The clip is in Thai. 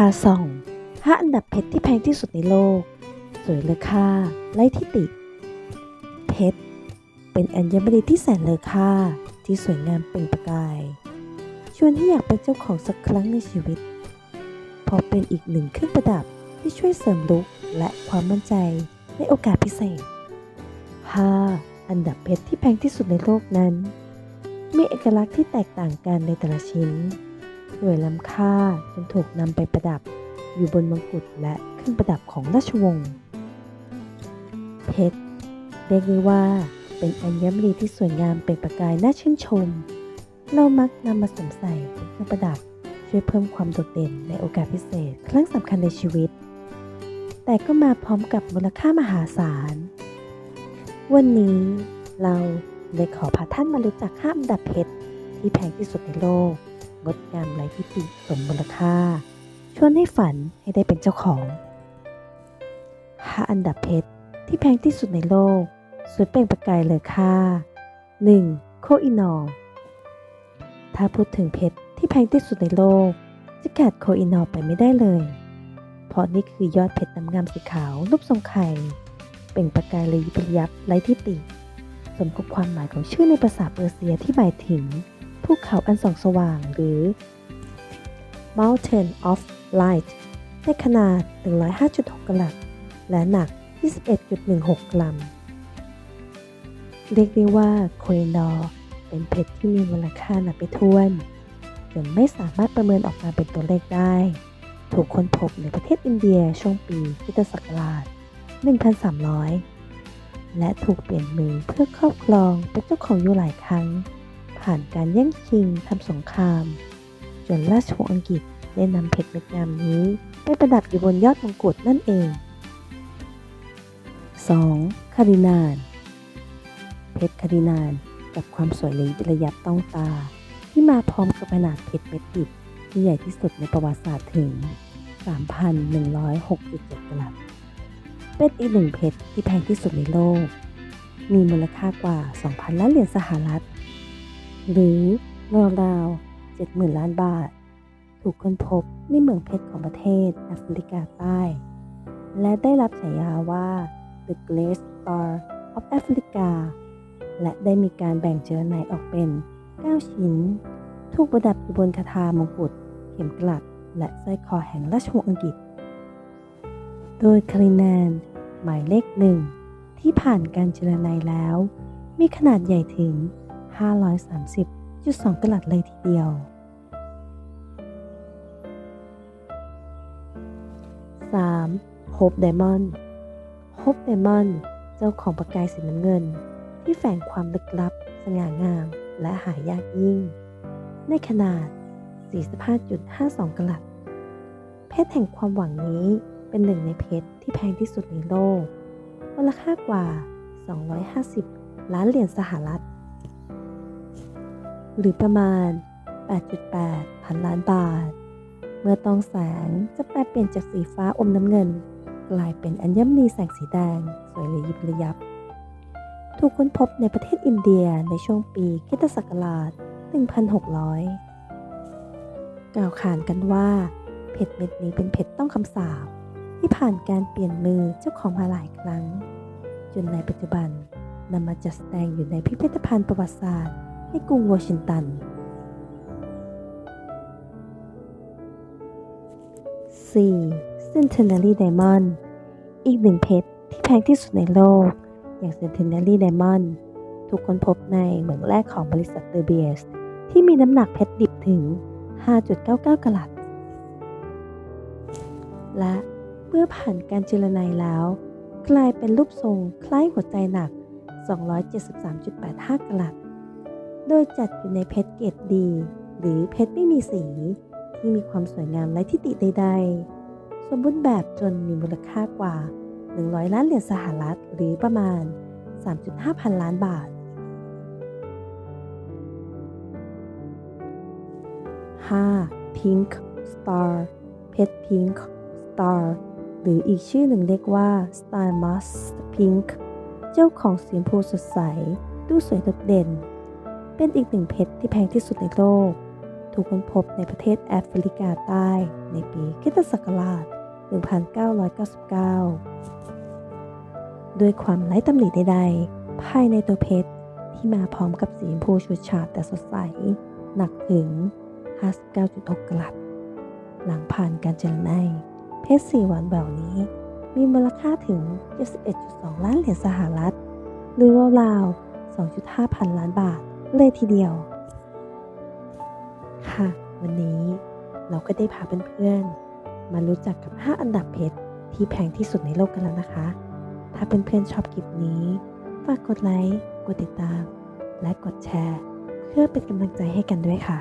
พาส่องห้าอันดับเพชรที่แพงที่สุดในโลก สวยเลอค่าไร้ที่ติ เพชร เป็นอัญมณีที่แสนเลอค่าที่สวยงามเปล่งประกาย ชวนให้อยากเป็นเจ้าของสักครั้งในชีวิตพราะเป็นอีกหนึ่งเครื่องประดับที่ช่วยเสริมลุคและความมั่นใจในโอกาสพิเศษ 5. อันดับเพชรที่แพงที่สุดในโลกนั้น มีเอกลักษณ์ที่แตกต่างกันในแต่ละชิ้น สวยล้ำค่าจนถูกนำไปประดับอยู่บนมงกุฎและเครื่องประดับของราชวงศ์เพชรเรียกได้ว่าเป็นอัญมณีที่สวยงามเปล่งประกายน่าชื่นชม เรามักนำมาสวมใส่เป็นเครื่องประดับช่วยเพิ่มความโดดเด่นในโอกาสพิเศษ ครั้งสำคัญในชีวิต แต่ก็มาพร้อมกับมูลค่ามหาศาล วันนี้เราเลยขอพาท่านมารู้จักห้าอันดับเพชรที่แพงที่สุดในโลก งดงามไร้ที่ติสมมูลค่า ชวนให้ฝันให้ได้เป็นเจ้าของห้าอันดับเพชรที่แพงที่สุดในโลก สวยเปล่งประกายเลยค่า 1. โคอินอร์ถ้าพูดถึงเพชรที่แพงที่สุดในโลก จะขาดโคอินอร์ไปไม่ได้เลย เพราะนี่คือยอดเพชรน้ำงามสีขาวรูปทรงไข่เปล่งประกายเลยยิบยับไร้ที่ติ สมกับความหมายของชื่อในภาษาเปอร์เซียที่หมายถึง ภูเขาอันส่องสว่างหรือ Mountain of Light ในขนาด 105.6 กรัตและหนัก 21.16 กรัม เรียกได้ว่าโคเอนดอร์เป็นเพชรที่มีมูลค่านับไปถ้วนจนไม่สามารถประเมินออกมาเป็นตัวเลขได้ ถูกค้นพบในประเทศอินเดียช่วงปีพุทธศักราช 1,300 และถูกเปลี่ยนมือเพื่อครอบครองเป็นเจ้าของอยู่หลายครั้ง ผ่านการแย่งชิงทำสงครามจนราชวงศ์อังกฤษได้นำเพชรเม็ดงามนี้ไปประดับอยู่บนยอดมงกุฎนั่นเอง 2. คารินาน เพชรคารินานกับความสวยระยับต้องตา ที่มาพร้อมกับขนาดเพชรเม็ดดิบที่ใหญ่ที่สุดในประวัติศาสตร์ถึง 3,106.7กรัตเป็นอีกหนึ่งเพชรที่แพงที่สุดในโลก มีมูลค่ากว่า 2,000 ล้านเหรียญสหรัฐ หรือราวๆ70,000 ล้านบาท ถูกค้นพบในเมืองเพชรของประเทศแอฟริกาใต้ และได้รับฉายาว่า The Great Star of Africa และได้มีการแบ่งเจอไนออกเป็น 9 ชิ้น ถูกประดับอยู่บนคาถามงกุฎเข็มกลัด และสร้อยคอแห่งราชวงศ์อังกฤษ โดยคารินานหมายเลขหนึ่งที่ผ่านการเจรไนแล้ว มีขนาดใหญ่ถึง 530.2 กลัดเลยทีเดียว 3. โฮปไดมอนด์โฮปไดมอนด์เจ้าของประกายสีน้ำเงิน ที่แฝงความลึกลับ สง่างาม และหายากยิ่ง ในขนาด 45.52 กลัด เพชรแห่งความหวังนี้เป็นหนึ่งในเพชรที่แพงที่สุดในโลกมูลค่ากว่า 250 ล้านเหรียญสหรัฐ หรือประมาณ 8.8 พันล้านบาท เมื่อตองแสงจะแปลเปลี่ยนจากสีฟ้าอมน้ำเงิน กลายเป็นอัญมณีแสงสีแดง สวยระยิบระยับ ถูกค้นพบในประเทศอินเดียในช่วงปีคิตศักราช 1600 กล่าวขานกันว่าเพชรเม็ดนี้เป็นเพชรต้องคำสาปที่ผ่านการเปลี่ยนมือเจ้าของมาหลายครั้ง จนในปัจจุบันนำมาจัดแสดงอยู่ในพิพิธภัณฑ์ประวัติศาสตร์ ในกรุงวอชิงตัน 4. Centenary Diamond อีกหนึ่งเพชรที่แพงที่สุดในโลก อย่าง Centenary Diamond ถูกค้นพบในเหมืองแร่ของบริษัทเดอเบียส ที่มีน้ำหนักเพชรดิบถึง 5.99กะลัต และเมื่อผ่านการเจรไนแล้ว กลายเป็นรูปทรงคล้ายหัวใจหนัก 273.85กะลัต โดยจัดอยู่ในเพชรเกรดดี หรือเพชรไม่มีสี ที่มีความสวยงามและทิฏฐิใด ๆ สมบูรณ์แบบจนมีมูลค่ากว่า 100 ล้านเหรียญสหรัฐ หรือประมาณ 3.5 พันล้านบาท 5. Pink Star เพชร Pink Star หรืออีกชื่อหนึ่งเรียกว่า Star Must Pink เจ้าของสีชมพูสดใส ดูสวยโดดเด่น เป็นอีกหนึ่งเพชรที่แพงที่สุดในโลก ถูกค้นพบในประเทศแอฟริกาใต้ ในปีคิตศักราช 1999 ด้วยความไร้ตำหนิใดๆ ภายในตัวเพชรที่มาพร้อมกับสีชมพูฉูดฉาดแต่สดใส หนักถึง 59.6 กรัตหลังผ่านการเจรไนเพชรสีหวานแหววนี้ มีมูลค่าถึง 71.2 ล้านเหรียญสหรัฐ หรือราวๆ2.5 พันล้านบาท เลยทีเดียว ค่ะ วันนี้เราก็ได้พาเพื่อนๆ มารู้จักกับ 5 อันดับเพชรที่แพงที่สุดในโลกกันแล้วนะคะ ถ้าเพื่อนๆชอบคลิปนี้ ฝากกดไลค์ กดติดตาม และกดแชร์ เพื่อเป็นกำลังใจให้กันด้วยค่ะ